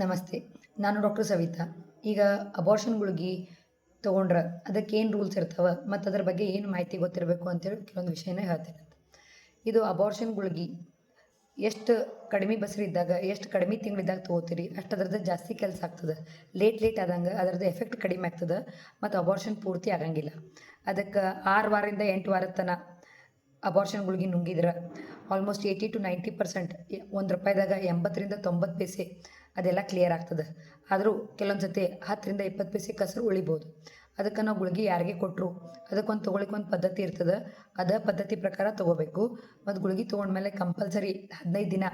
ನಮಸ್ತೆ, ನಾನು ಡಾಕ್ಟರ್ ಸವಿತಾ. ಈಗ ಅಬಾರ್ಷನ್ ಗುಳ್ಗಿ ತೊಗೊಂಡ್ರೆ ಅದಕ್ಕೆ ಏನು ರೂಲ್ಸ್ ಇರ್ತಾವೆ ಮತ್ತು ಅದ್ರ ಬಗ್ಗೆ ಏನು ಮಾಹಿತಿ ಗೊತ್ತಿರಬೇಕು ಅಂತೇಳಿ ಕೆಲವೊಂದು ವಿಷಯನ ಹೇಳ್ತೇನೆ. ಇದು ಅಬಾರ್ಷನ್ ಗುಳ್ಗಿ ಎಷ್ಟು ಕಡಿಮೆ ಬಸ್ರಿದ್ದಾಗ ಎಷ್ಟು ಕಡಿಮೆ ತಿಂಗಳಿದ್ದಾಗ ತೊಗೋತೀರಿ? ಅಷ್ಟು ಅದ್ರದ್ದು ಜಾಸ್ತಿ ಕೆಲಸ ಆಗ್ತದೆ. ಲೇಟ್ ಲೇಟ್ ಆದಂಗೆ ಅದರದ್ದು ಎಫೆಕ್ಟ್ ಕಡಿಮೆ ಆಗ್ತದೆ ಮತ್ತು ಅಬಾರ್ಷನ್ ಪೂರ್ತಿ ಆಗಂಗಿಲ್ಲ. ಅದಕ್ಕೆ ಆರು ವಾರದಿಂದ ಎಂಟು ವಾರದ ತನಕ ಅಬಾರ್ಷನ್ ಗುಳ್ಗಿ ನುಂಗಿದ್ರೆ almost eighty to ninety percent ಒಂದು ರೂಪಾಯಿದಾಗ ಎಂಬತ್ತರಿಂದ ತೊಂಬತ್ತು ಪೈಸೆ ಅದೆಲ್ಲ ಕ್ಲಿಯರ್ ಆಗ್ತದೆ. ಆದರೂ ಕೆಲವೊಂದು ಸತಿ ಹತ್ತರಿಂದ ಇಪ್ಪತ್ತು ಪೈಸೆ ಕಸರು ಉಳಿಬೋದು. ಅದಕ್ಕೆ ನಾವು ಗುಳಿಗೆ ಯಾರಿಗೆ ಕೊಟ್ಟರು ಅದಕ್ಕೊಂದು ತೊಗೊಳಿಕ್ಕೆ ಒಂದು ಪದ್ಧತಿ ಇರ್ತದೆ. ಅದೇ ಪದ್ಧತಿ ಪ್ರಕಾರ ತೊಗೋಬೇಕು. ಮತ್ತು ಗುಳ್ಗಿ ತೊಗೊಂಡ್ಮೇಲೆ ಕಂಪಲ್ಸರಿ ಹದಿನೈದು ದಿನ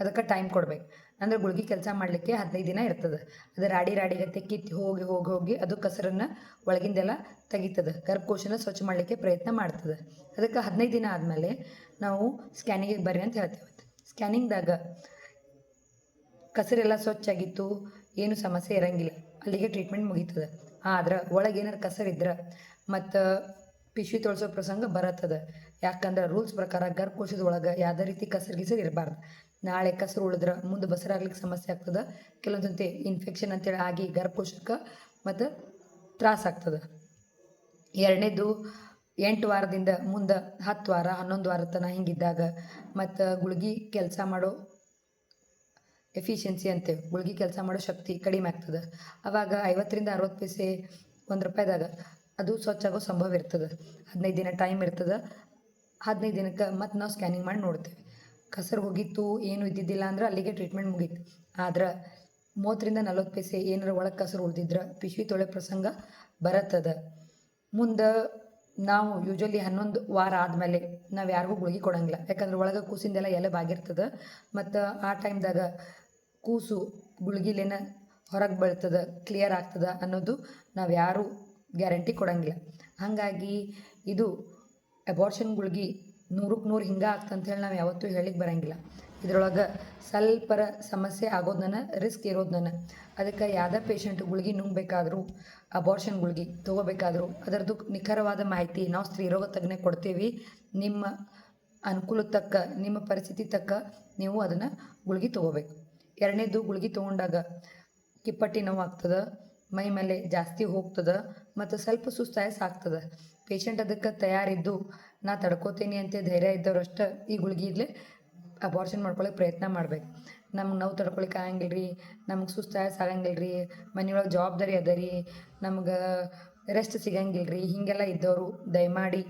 ಅದಕ್ಕೆ ಟೈಮ್ ಕೊಡಬೇಕು. ಅಂದರೆ ಗುಳಿಗೆ ಕೆಲಸ ಮಾಡಲಿಕ್ಕೆ ಹದಿನೈದು ದಿನ ಇರ್ತದೆ. ಅದು ರಾಡಿ ರಾಡಿಗತ್ತೆ ಕಿತ್ತು ಹೋಗಿ ಹೋಗಿ ಹೋಗಿ ಅದು ಕಸರನ್ನು ಒಳಗಿಂದೆಲ್ಲ ತೆಗಿತದೆ. ಗರ್ಭಕೋಶನ ಸ್ವಚ್ಛ ಮಾಡಲಿಕ್ಕೆ ಪ್ರಯತ್ನ ಮಾಡ್ತದೆ. ಅದಕ್ಕೆ ಹದಿನೈದು ದಿನ ಆದಮೇಲೆ ನಾವು ಸ್ಕ್ಯಾನಿಂಗಿಗೆ ಬರ್ರಿ ಅಂತ ಹೇಳ್ತೇವೆ. ಸ್ಕ್ಯಾನಿಂಗ್ದಾಗ ಕಸರೆಲ್ಲ ಸ್ವಚ್ಛಾಗಿತ್ತು, ಏನು ಸಮಸ್ಯೆ ಇರಂಗಿಲ್ಲ. ಅಲ್ಲಿಗೆ ಟ್ರೀಟ್ಮೆಂಟ್ ಮುಗೀತದೆ. ಆದ್ರೆ ಒಳಗೆ ಏನಾರು ಕಸರಿದ್ರೆ ಮತ್ತು ಪಿಶಿ ತೊಳಸೋ ಪ್ರಸಂಗ ಬರತ್ತದ. ಯಾಕಂದ್ರೆ ರೂಲ್ಸ್ ಪ್ರಕಾರ ಗರ್ಭಕೋಶದ ಒಳಗೆ ಯಾವುದೇ ರೀತಿ ಕಸರು ಗಿಸರು ಇರಬಾರ್ದು. ನಾಳೆ ಕಸರು ಉಳಿದ್ರೆ ಮುಂದೆ ಬಸರಾಗ್ಲಿಕ್ಕೆ ಸಮಸ್ಯೆ ಆಗ್ತದೆ. ಕೆಲವೊಂದಂತೆ ಇನ್ಫೆಕ್ಷನ್ ಅಂತೇಳಿ ಆಗಿ ಗರ್ಭಕೋಶಕ್ಕೆ ಮತ್ತು ತ್ರಾಸ ಆಗ್ತದೆ. ಎರಡನೇದು ಎಂಟು ವಾರದಿಂದ ಮುಂದೆ ಹತ್ತು ವಾರ, ಹನ್ನೊಂದು ವಾರ ತನಕ ಹಿಂಗಿದ್ದಾಗ ಮತ್ತು ಗುಳಿಗೆ ಕೆಲಸ ಮಾಡೋ ಎಫಿಷಿಯನ್ಸಿ ಅಂತೇವೆ ಗುಳ್ಗಿ ಕೆಲಸ ಮಾಡೋ ಶಕ್ತಿ ಕಡಿಮೆ ಆಗ್ತದೆ. ಆವಾಗ ಐವತ್ತರಿಂದ ಅರವತ್ತು ಪೈಸೆ ಒಂದು ರೂಪಾಯಿದಾಗ ಅದು ಸ್ವಚ್ಛ ಆಗೋ ಸಂಭವ ಇರ್ತದೆ. ಹದಿನೈದು ದಿನ ಟೈಮ್ ಇರ್ತದೆ. ಹದಿನೈದು ದಿನಕ್ಕೆ ಮತ್ತೆ ನಾವು ಸ್ಕ್ಯಾನಿಂಗ್ ಮಾಡಿ ನೋಡ್ತೇವೆ. ಕಸರು ಹೋಗಿತ್ತು, ಏನು ಇದ್ದಿದ್ದಿಲ್ಲ ಅಂದ್ರೆ ಅಲ್ಲಿಗೆ ಟ್ರೀಟ್ಮೆಂಟ್ ಮುಗೀತು. ಆದ್ರೆ ಮೂವತ್ತರಿಂದ ನಲ್ವತ್ತು ಪೈಸೆ ಏನಾರ ಒಳಗೆ ಕಸರು ಉಳಿದಿದ್ರೆ ಪಿಶ್ವಿ ತೊಳೆ ಪ್ರಸಂಗ ಬರತ್ತದ ಮುಂದೆ ನಾವು ಯೂಶ್ವಲಿ ಹನ್ನೊಂದು ವಾರ ಆದಮೇಲೆ ನಾವು ಯಾರಿಗೂ ಗುಳಿಗೆ ಕೊಡಂಗಿಲ್ಲ. ಯಾಕಂದ್ರೆ ಒಳಗೆ ಕೂಸಿಂದೆಲ್ಲ ಎಲೆ ಬಾಗಿರ್ತದೆ. ಮತ್ತು ಆ ಟೈಮ್ದಾಗ ಕೂಸು ಗುಳ್ಗಿಲೇನ ಹೊರಗೆ ಬೀಳ್ತದೆ ಕ್ಲಿಯರ್ ಆಗ್ತದೆ ಅನ್ನೋದು ನಾವು ಯಾರೂ ಗ್ಯಾರಂಟಿ ಕೊಡಂಗಿಲ್ಲ. ಹಾಗಾಗಿ ಇದು ಅಬಾರ್ಷನ್ ಗುಳ್ಗಿ ನೂರಕ್ಕೆ ನೂರು ಹಿಂಗೆ ಹೇಳಿ ನಾವು ಯಾವತ್ತೂ ಹೇಳಿಕ್ಕೆ ಬರಂಗಿಲ್ಲ. ಇದ್ರೊಳಗೆ ಸ್ವಲ್ಪರ ಸಮಸ್ಯೆ ಆಗೋದನ್ನ ರಿಸ್ಕ್ ಇರೋದನ್ನ. ಅದಕ್ಕೆ ಯಾವುದೇ ಪೇಷಂಟ್ ಗುಳ್ಗಿ ನುಂಗಬೇಕಾದ್ರೂ ಅಬಾರ್ಷನ್ ಗುಳ್ಗಿ ತೊಗೋಬೇಕಾದ್ರೂ ಅದರದ್ದು ನಿಖರವಾದ ಮಾಹಿತಿ ನಾವು ಸ್ತ್ರೀರೋಗ ತಜ್ಞೆ ಕೊಡ್ತೀವಿ. ನಿಮ್ಮ ಅನುಕೂಲ ತಕ್ಕ, ನಿಮ್ಮ ಪರಿಸ್ಥಿತಿ ತಕ್ಕ ನೀವು ಅದನ್ನು ಗುಳ್ಗಿ ತೊಗೋಬೇಕು. ಎರಡನೇದು ಗುಳ್ಗಿ ತೊಗೊಂಡಾಗ ಕಿಪ್ಪಟ್ಟಿ ನೋವು ಆಗ್ತದೆ, ಮೈ ಮೇಲೆ ಜಾಸ್ತಿ ಹೋಗ್ತದೆ ಮತ್ತು ಸ್ವಲ್ಪ ಸುಸ್ತಾಯ ಆಗ್ತದೆ. ಪೇಷಂಟ್ ಅದಕ್ಕೆ ತಯಾರಿದ್ದು, ನಾ ತಡ್ಕೋತೀನಿ ಅಂತ ಧೈರ್ಯ ಇದ್ದವರಷ್ಟ ಈ ಗುಳ್ಗಿಲೇ ಅಬಾರ್ಷನ್ ಮಾಡ್ಕೊಳ್ಳೋಕೆ ಪ್ರಯತ್ನ ಮಾಡ್ಬೇಕು. ನಮ್ಗೆ ನೋವು ತಡ್ಕೊಳಿಕ್ಕೆ ಆಗಂಗಿಲ್ಲ ರೀ ನಮ್ಗೆ ಸುಸ್ತಾಯ ಆಗಂಗಿಲ್ಲ ರೀ ಮನೆಯೊಳಗೆ ಜವಾಬ್ದಾರಿ ಅದ ರೀ ನಮ್ಗೆ ರೆಸ್ಟ್ ಸಿಗಂಗಿಲ್ಲ ರೀ ಹೀಗೆಲ್ಲ ಇದ್ದವರು ದಯಮಾಡಿ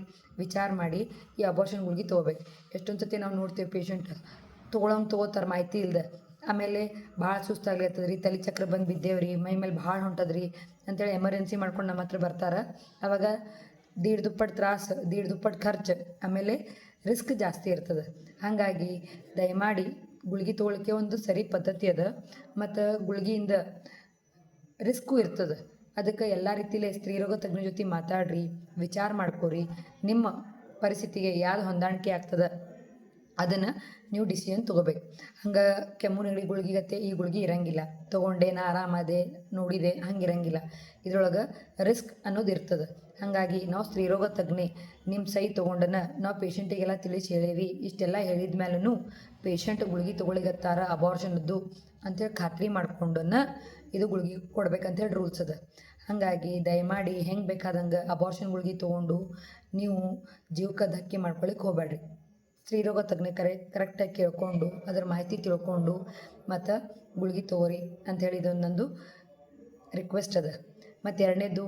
ವಿಚಾರ ಮಾಡಿ ಈ ಅಬಾರ್ಷನ್ ಗುಳ್ಗಿ ತೊಗೋಬೇಕು. ಎಷ್ಟೊಂದು ಸತಿ ನಾವು ನೋಡ್ತೀವಿ ಪೇಷಂಟ್ ತೊಗೊಳಂಗೆ ತೊಗೋತಾರೆ ಮಾಹಿತಿ ಇಲ್ಲದೆ ಆಮೇಲೆ ಭಾಳ ಸುಸ್ತಾಗ್ಲತ್ತದ ರೀ ತಲೆ ಚಕ್ರ ಬಂದು ಬಿದ್ದೇವ್ರಿ, ಮೈ ಮೇಲೆ ಭಾಳ ಹೊಂಟದ್ರಿ ಅಂತೇಳಿ ಎಮರ್ಜೆನ್ಸಿ ಮಾಡ್ಕೊಂಡು ನಮ್ಮ ಹತ್ರ ಬರ್ತಾರೆ. ಅವಾಗ ದೀಡ್ ದುಪ್ಪಟ್ಟು ತ್ರಾಸು, ದೀಡ್ ದುಪ್ಪಟ್ಟು ಖರ್ಚು, ಆಮೇಲೆ ರಿಸ್ಕ್ ಜಾಸ್ತಿ ಇರ್ತದೆ. ಹಾಗಾಗಿ ದಯಮಾಡಿ ಗುಳ್ಗಿ ತೊಗೊಳಕ್ಕೆ ಒಂದು ಸರಿ ಪದ್ಧತಿ ಅದ, ಮತ್ತು ಗುಳ್ಗಿಯಿಂದ ರಿಸ್ಕು ಇರ್ತದೆ. ಅದಕ್ಕೆ ಎಲ್ಲ ರೀತಿಲೇ ಸ್ತ್ರೀರೋಗ ತಜ್ಞ ಜೊತೆ ಮಾತಾಡ್ರಿ, ವಿಚಾರ ಮಾಡ್ಕೋರಿ, ನಿಮ್ಮ ಪರಿಸ್ಥಿತಿಗೆ ಯಾವ್ದು ಹೊಂದಾಣಿಕೆ ಆಗ್ತದೆ? ಅದನ್ನು ನೀವು ಡಿಸಿಷನ್ ತೊಗೋಬೇಕು. ಹಂಗೆ ಕೆಮ್ಮು, ನೆಗಡಿ ಗುಳ್ಗಿಗತ್ತೆ ಈ ಗುಳ್ಗಿ ಇರಂಗಿಲ್ಲ. ತೊಗೊಂಡೆ, ನಾ ಆರಾಮದೆ ನೋಡಿದೆ, ಹಂಗೆ ಇರಂಗಿಲ್ಲ. ಇದ್ರೊಳಗೆ ರಿಸ್ಕ್ ಅನ್ನೋದು ಇರ್ತದೆ. ಹಾಗಾಗಿ ನಾವು ಸ್ತ್ರೀರೋಗ ತಜ್ಞೆ ನಿಮ್ಮ ಸೈ ತೊಗೊಂಡನ ನಾವು ಪೇಷಂಟಿಗೆಲ್ಲ ತಿಳಿಸಿ ಹೇಳೇವಿ. ಇಷ್ಟೆಲ್ಲ ಹೇಳಿದ ಮೇಲೂ ಪೇಷಂಟ್ ಗುಳ್ಗಿ ತೊಗೊಳಿಗತ್ತಾರ ಅಬಾರ್ಷನ್ದು ಅಂತೇಳಿ ಖಾತ್ರಿ ಮಾಡ್ಕೊಂಡನ ಇದು ಗುಳ್ಗಿ ಕೊಡ್ಬೇಕಂತೇಳಿ ರೂಲ್ಸ್ ಅದ. ಹಾಗಾಗಿ ದಯಮಾಡಿ ಹೆಂಗೆ ಬೇಕಾದಂಗೆ ಅಬಾರ್ಷನ್ ಗುಳ್ಗಿ ತೊಗೊಂಡು ನೀವು ಜೀವಕ್ಕೆ ಧಕ್ಕೆ ಮಾಡ್ಕೊಳಿಕ್ಕೆ ಹೋಗ್ಬೇಡ್ರಿ ಸ್ತ್ರೀರೋಗ ತಜ್ಞ ಕರೆ ಕರೆಕ್ಟಾಗಿ ಕೇಳ್ಕೊಂಡು, ಅದರ ಮಾಹಿತಿ ತಿಳ್ಕೊಂಡು, ಮತ್ತು ಗುಳಿಗೆ ತೊಗೋರಿ ಅಂಥೇಳಿ ಇದೊಂದು ನಂದು ರಿಕ್ವೆಸ್ಟ್ ಅದ. ಮತ್ತು ಎರಡನೇದು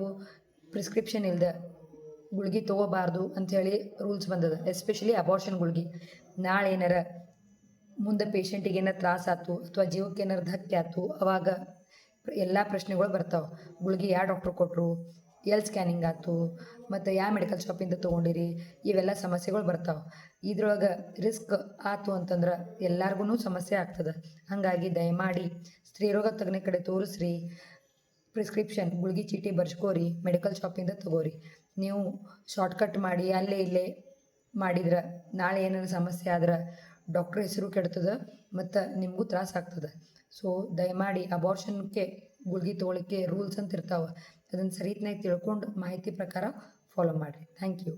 ಪ್ರಿಸ್ಕ್ರಿಪ್ಷನ್ ಇಲ್ದೆ ಗುಳ್ಗೆ ತೊಗೋಬಾರ್ದು ಅಂಥೇಳಿ ರೂಲ್ಸ್ ಬಂದದ. ಎಸ್ಪೆಷಲಿ ಅಬಾರ್ಷನ್ ಗುಳಿಗೆ. ನಾಳೆ ಏನಾರ ಮುಂದೆ ಪೇಷಂಟಿಗೆ ಏನಾರ ತ್ರಾಸ ಆಯ್ತು ಅಥವಾ ಜೀವಕ್ಕೆ ಏನಾರು ಧಕ್ಕೆ ಆಯ್ತು ಅವಾಗ ಎಲ್ಲ ಪ್ರಶ್ನೆಗಳು ಬರ್ತಾವೆ. ಗುಳಿಗೆ ಯಾವ ಡಾಕ್ಟ್ರ್ ಕೊಟ್ಟರು ಎಲ್ಲಿ ಸ್ಕ್ಯಾನಿಂಗ್ ಆಯ್ತು, ಮತ್ತು ಯಾವ ಮೆಡಿಕಲ್ ಶಾಪಿಂದ ತೊಗೊಂಡಿರಿ, ಇವೆಲ್ಲ ಸಮಸ್ಯೆಗಳು ಬರ್ತಾವೆ. ಇದ್ರೊಳಗೆ ರಿಸ್ಕ್ ಆಯ್ತು ಅಂತಂದ್ರೆ ಎಲ್ಲರಿಗೂ ಸಮಸ್ಯೆ ಆಗ್ತದೆ. ಹಾಗಾಗಿ ದಯಮಾಡಿ ಸ್ತ್ರೀರೋಗ ತಜ್ಞೆ ಕಡೆ ತೋರಿಸ್ರಿ, ಪ್ರಿಸ್ಕ್ರಿಪ್ಷನ್, ಗುಳ್ಗಿ ಚೀಟಿ ಬರ್ಸ್ಕೋರಿ, ಮೆಡಿಕಲ್ ಶಾಪಿಂದ ತಗೋರಿ. ನೀವು ಶಾರ್ಟ್ಕಟ್ ಮಾಡಿ, ಅಲ್ಲೇ ಇಲ್ಲೇ ಮಾಡಿದ್ರೆ, ನಾಳೆ ಏನಾದ್ರು ಸಮಸ್ಯೆ ಆದ್ರೆ ಡಾಕ್ಟ್ರ್ ಹೆಸರು ಕೆಡ್ತದೆ, ಮತ್ತು ನಿಮಗೂ ತ್ರಾಸ ಆಗ್ತದೆ. ಸೊ ದಯಮಾಡಿ ಅಬಾರ್ಷನ್ಗೆ ಗುಳ್ಗಿ ತೊಗೊಳಿಕ್ಕೆ ರೂಲ್ಸ್ ಅಂತ ಇರ್ತಾವೆ ಅದನ್ನು ಸರಿತ್ನಾಗಿ ತಿಳ್ಕೊಂಡು ಮಾಹಿತಿ ಪ್ರಕಾರ ಫಾಲೋ ಮಾಡಿರಿ. Thank you